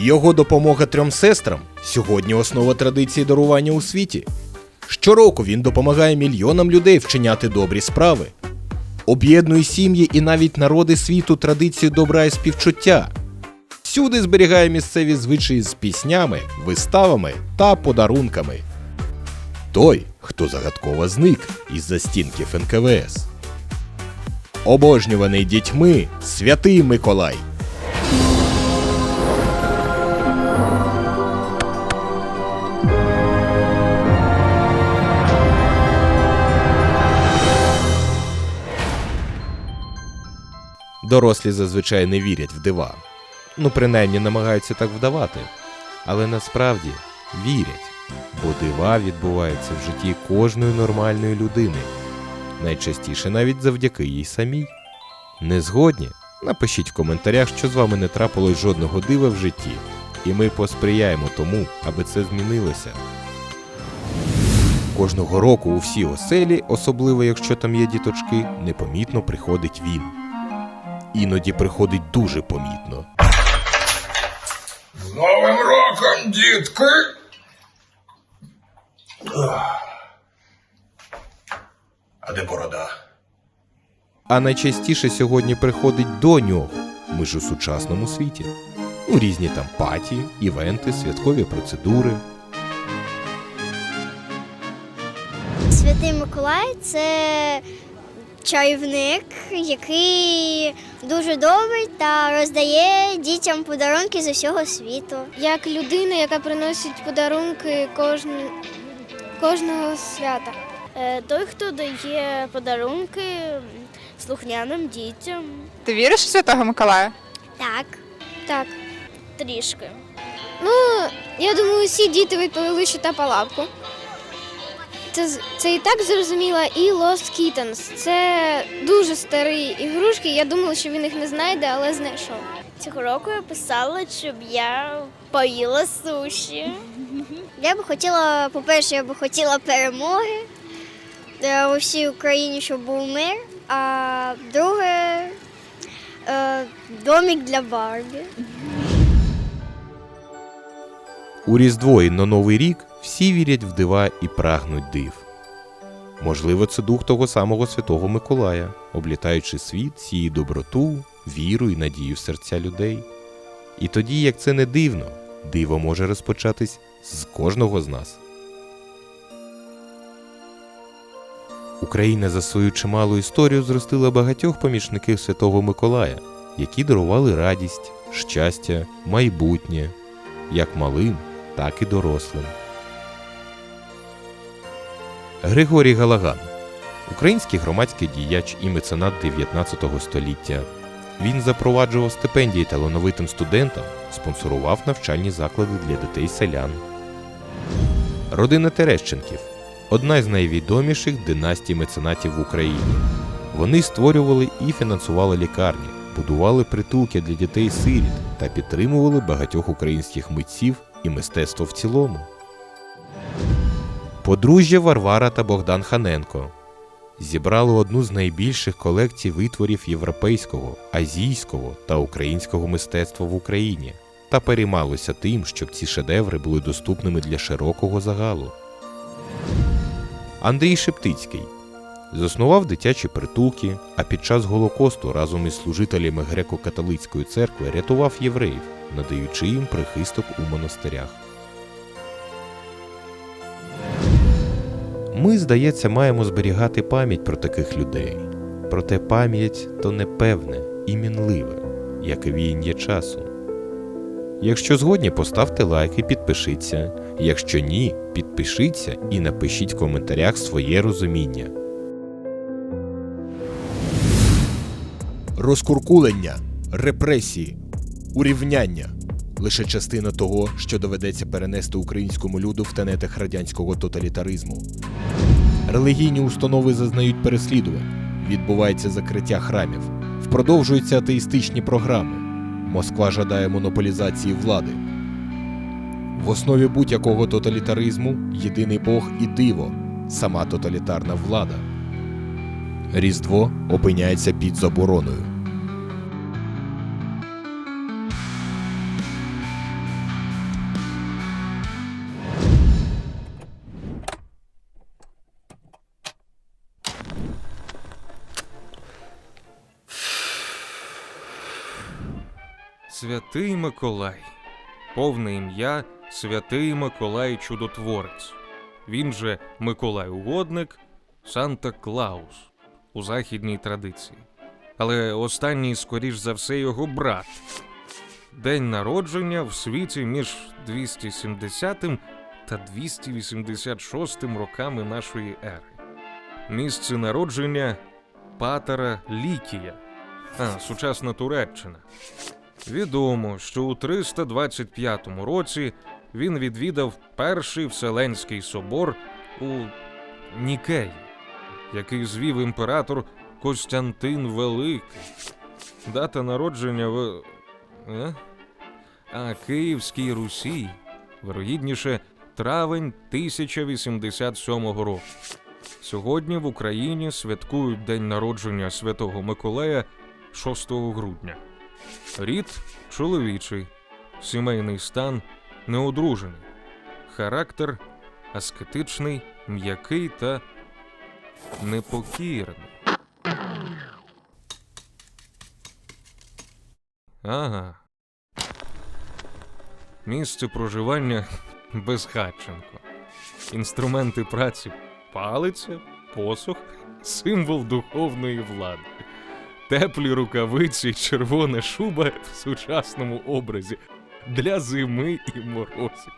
Його допомога трьом сестрам сьогодні основа традиції дарування у світі. Щороку він допомагає мільйонам людей вчиняти добрі справи, об'єднує сім'ї і навіть народи світу традицію добра і співчуття. Всюди зберігає місцеві звичаї з піснями, виставами та подарунками. Той, хто загадково зник із застінків НКВС. Обожнюваний дітьми святий Миколай. Дорослі зазвичай не вірять в дива. Ну, принаймні намагаються так вдавати. Але насправді вірять, бо дива відбуваються в житті кожної нормальної людини. Найчастіше навіть завдяки їй самій. Не згодні? Напишіть в коментарях, що з вами не трапилось жодного дива в житті, і ми посприяємо тому, аби це змінилося. Кожного року у всі оселі, особливо якщо там є діточки, непомітно приходить він. Іноді приходить дуже помітно. З Новим роком, дітки! А де борода? А найчастіше сьогодні приходить до нього. Ми ж у сучасному світі. У різні там паті, івенти, святкові процедури. Святий Миколай це чарівник, який дуже добрий та роздає дітям подарунки з усього світу. як людина, яка приносить подарунки кожн... кожного свята. Е, Той, хто дає подарунки слухняним дітям Ти віриш у Святого Миколая? Так. Так. трішки. Ну, я думаю, всі діти відповіли, що та палавку. Це, це і так зрозуміло, і Lost Kittens. Це дуже старі ігрушки. Я думала, що він їх не знайде, але знайшов. Цього року я писала, щоб я поїла суші. Я би хотіла, по-перше, я би хотіла перемоги е, у всій Україні, щоб був мир. А друге е, домик для Барбі. У Різдво і на Новий рік всі вірять в дива і прагнуть див. Можливо, це дух того самого Святого Миколая, облітаючи світ, сіє доброту, віру і надію в серця людей. І тоді, як це не дивно, диво може розпочатись з кожного з нас. Україна за свою чималу історію зростила багатьох помічників Святого Миколая, які дарували радість, щастя, майбутнє, як малим, так і дорослим. Григорій Галаган український громадський діяч і меценат 19 століття. Він запроваджував стипендії талановитим студентам, спонсорував навчальні заклади для дітей селян. Родина Терещенків одна з найвідоміших династій меценатів в Україні. Вони створювали і фінансували лікарні, будували притулки для дітей сиріт та підтримували багатьох українських митців і мистецтво в цілому. Подружжя Варвара та Богдан Ханенко зібрали одну з найбільших колекцій витворів європейського, азійського та українського мистецтва в Україні та переймалися тим, щоб ці шедеври були доступними для широкого загалу. Андрій Шептицький заснував дитячі притулки, а під час Голокосту разом із служителями греко-католицької церкви рятував євреїв, надаючи їм прихисток у монастирях. Ми, здається, маємо зберігати пам'ять про таких людей. Проте пам'ять то непевне і мінливе, як і віяння часу. Якщо згодні, поставте лайк і підпишіться. Якщо ні, підпишіться і напишіть в коментарях своє розуміння. Розкуркулення, репресії, урівняння лише частина того, що доведеться перенести українському люду в тенетах радянського тоталітаризму. Релігійні установи зазнають переслідувань, відбувається закриття храмів, впродовжуються атеїстичні програми. Москва жадає монополізації влади. В основі будь-якого тоталітаризму єдиний Бог і диво, сама тоталітарна влада. Різдво опиняється під забороною. Святий Миколай. Повне ім'я Святий Миколай Чудотворець. Він же Миколай Угодник, Санта Клаус у західній традиції. Але останній, скоріш за все, його брат. День народження в світі між 270 та 286 роками нашої ери. Місце народження Патера Лікія, а, сучасна Туреччина. Відомо, що у 325 році він відвідав перший Вселенський собор у Нікеї, який звів імператор Костянтин Великий. Дата народження в. Е? А Київській Русі, вирогідніше, травень 1087 року. Сьогодні в Україні святкують День народження Святого Миколая 6 грудня. Рід чоловічий, сімейний стан неодружений, характер аскетичний, м'який та непокірний. Ага. Місце проживання Безхатченко. Інструменти праці палиця, посох, символ духовної влади. Теплі рукавиці, червона шуба в сучасному образі для зими і морозів.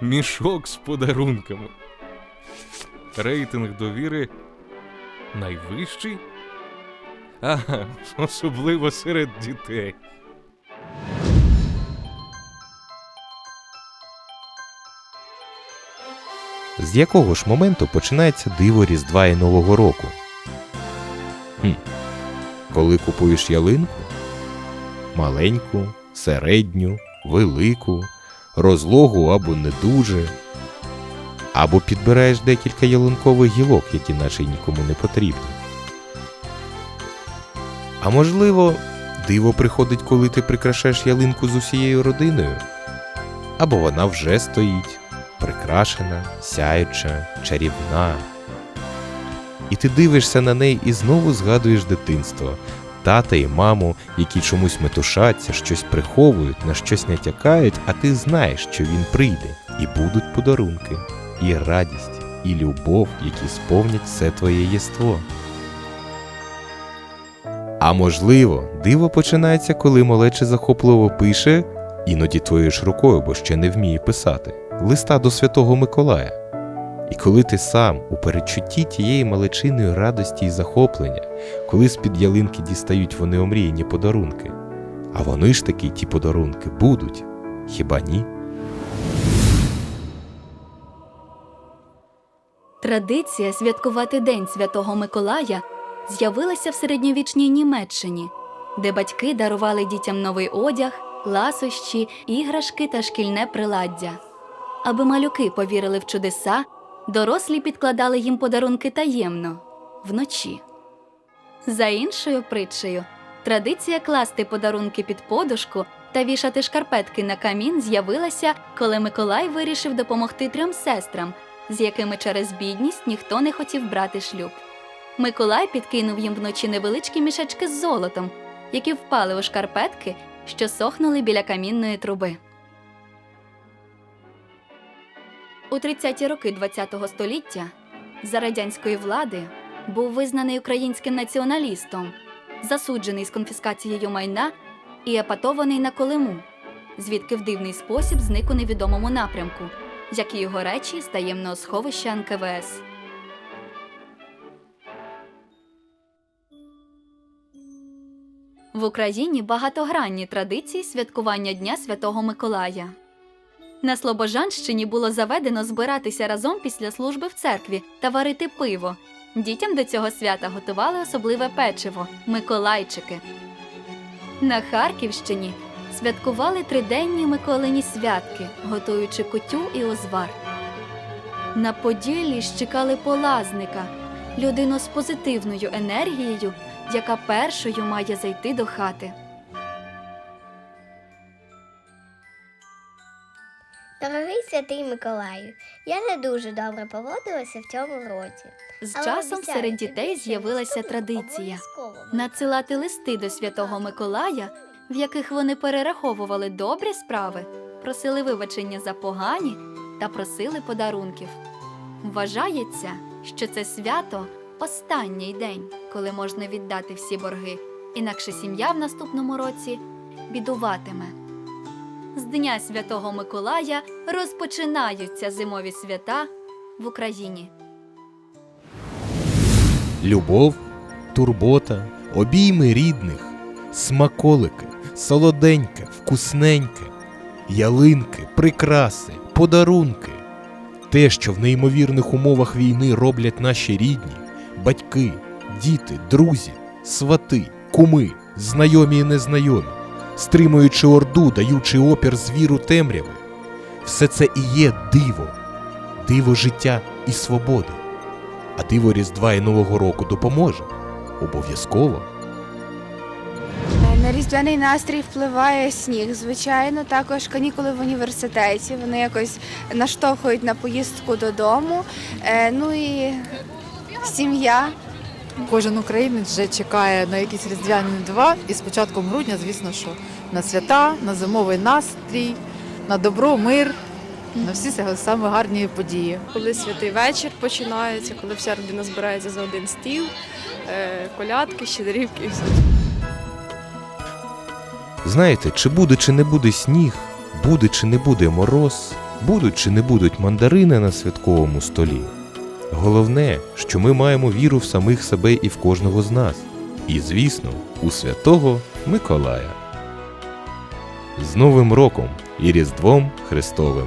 Мішок з подарунками. Рейтинг довіри найвищий. Ага, особливо серед дітей. З якого ж моменту починається диво Різдва і Нового року? Хм. Коли купуєш ялинку? Маленьку, середню, велику, розлогу або не дуже. Або підбираєш декілька ялинкових гілок, які наче нікому не потрібні. А можливо, диво приходить, коли ти прикрашаєш ялинку з усією родиною? Або вона вже стоїть прикрашена, сяюча, чарівна. І ти дивишся на неї і знову згадуєш дитинство, тата і маму, які чомусь метушаться, щось приховують, на щось натякають, а ти знаєш, що він прийде, і будуть подарунки, і радість, і любов, які сповнять все твоє єство. А можливо, диво починається, коли малече захопливо пише, іноді твоєю ж рукою, бо ще не вміє писати, листа до Святого Миколая. І коли ти сам у передчутті тієї малечиної радості і захоплення, коли з-під ялинки дістають вони омріяні подарунки, а вони ж таки ті подарунки будуть, хіба ні? Традиція святкувати День Святого Миколая з'явилася в середньовічній Німеччині, де батьки дарували дітям новий одяг, ласощі, іграшки та шкільне приладдя. Аби малюки повірили в чудеса, дорослі підкладали їм подарунки таємно вночі. За іншою притчею, традиція класти подарунки під подушку та вішати шкарпетки на камін з'явилася, коли Миколай вирішив допомогти трьом сестрам, з якими через бідність ніхто не хотів брати шлюб. Миколай підкинув їм вночі невеличкі мішечки з золотом, які впали у шкарпетки, що сохнули біля камінної труби. У 30-ті роки ХХ століття за радянської влади був визнаний українським націоналістом, засуджений з конфіскацією майна і епатований на Колиму, звідки в дивний спосіб зник у невідомому напрямку, як і його речі з таємного сховища НКВС. В Україні багатогранні традиції святкування Дня Святого Миколая. На Слобожанщині було заведено збиратися разом після служби в церкві та варити пиво. Дітям до цього свята готували особливе печиво Миколайчики. На Харківщині святкували триденні Миколині святки, готуючи кутю і озвар. На Поділлі ж чекали полазника, людину з позитивною енергією, яка першою має зайти до хати. Святий Миколаю, я не дуже добре поводилася в цьому році. З Але часом обіцяю серед дітей з'явилася традиція надсилати листи до святого Миколая в яких вони перераховували добрі справи, просили вибачення за погані та просили подарунків. Вважається, що це свято останній день, коли можна віддати всі борги, інакше сім'я в наступному році бідуватиме. З Дня Святого Миколая розпочинаються зимові свята в Україні. Любов, турбота, обійми рідних, смаколики, солоденьке, вкусненьке, ялинки, прикраси, подарунки. Те, що в неймовірних умовах війни роблять наші рідні, батьки, діти, друзі, свати, куми, знайомі і незнайомі, стримуючи орду, даючи опір звіру темряви. Все це і є диво, диво життя і свободи. А диво Різдва і Нового року допоможе. Обов'язково. На різдвяний настрій впливає сніг, звичайно. Також канікули в університеті. Вони якось наштовхують на поїздку додому. Е, Ну і сім'я. Кожен українець вже чекає на якісь різдвяні два. І з початком грудня, звісно, що на свята, на зимовий настрій, на добро, мир, на всі саме гарні події. Коли святий вечір починається, коли вся родина збирається за один стіл, е, колядки, щедрівки і все. Знаєте, чи буде чи не буде сніг, буде чи не буде мороз, будуть чи не будуть мандарини на святковому столі. Головне, що ми маємо віру в самих себе і в кожного з нас. І, звісно, у святого Миколая. З Новим роком і Різдвом Христовим!